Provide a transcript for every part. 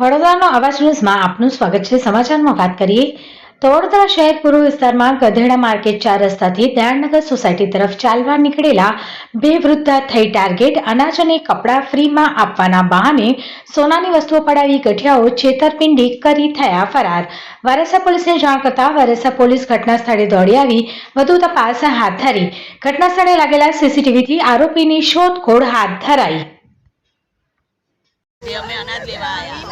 વડોદરાનો આવાજ ન્યૂઝમાં આપનું સ્વાગત છે. સમાચારમાં વાત કરીએ તો વડોદરા શહેર પૂર્વ વિસ્તારમાં ગધેડા માર્કેટ ચાર રસ્તાથી દયાળનગર સોસાયટી તરફ ચાલવા નીકળેલા બે વૃદ્ધા થઈ ટાર્ગેટ અનાજ અને કપડાં ફ્રીમાં આપવાના બહાને સોનાની વસ્તુઓ પડાવી ગઠિયાઓ છેતરપિંડી કરી થયા ફરાર. વારસા પોલીસને જાણ કરતા વારસા પોલીસ ઘટના સ્થળે દોડી આવી. વધુ તપાસ હાથ ધરી. ઘટના સ્થળે લાગેલા સીસીટીવીથી આરોપીની શોધખોળ હાથ ધરાઈ. અમે અનાજ લેવા આવ્યા.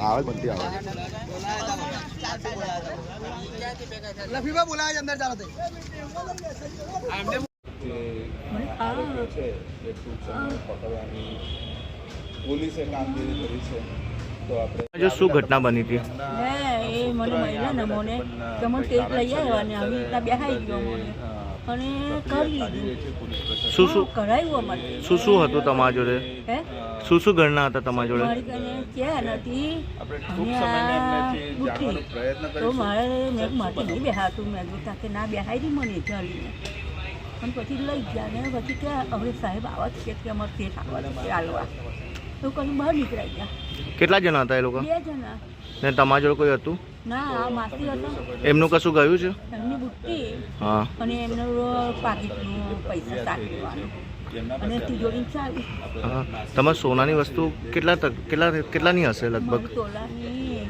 આવે બનતી આવે. બોલાવે અંદર ચાલો પોલીસે કામગીરી કરી છે શું ઘટના બની હતી? હે એ મને મળ્યા ને મને મને ટેક લઈ આવ્યા ને આવી રીતના બેહાઈ ગયો મને. અને કરી દીધું શું શું? કરાયું અમારે? શું શું હતું તમારા જોડે? હે? શું શું ગણના હતા તમારા જોડે? મારી કને ચેન હતી તો મારે મેં માટે નહીં બેહાતું. મેં જોતા કે ના બેહાઈ દી મને ચાલીને અને પછી લઈ ગયા ને પછી કે હવે સાહેબ આવા જ છે કે અમારે તે આવવાનું છે હાલવા. તો કરીને બહાર નીકળાઈ ગયા. કેટલા જણા હતા એ લોકો? બે જણા. ને તમારા જોડે કોઈ હતું? ના આ માસી હતો. એમનું કશું ગયું છે? એમની બુટ્ટી. હા. અને એમનું પાકીટનું પૈસા સાચવવાનું. અને તિજોરી ચાવી હા. તમારે સોનાની વસ્તુ કેટલા કેટલા કેટલાની હશે લગભગ? તોલાની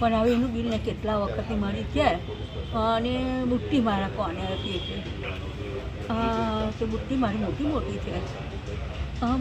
પણ હવે એનું બિલ ને કેટલા વખતથી મળી છે? અને બુટ્ટી મારા કોને હતી એટલે હા તો બુટ્ટી મારી મોટી મોટી છે. હા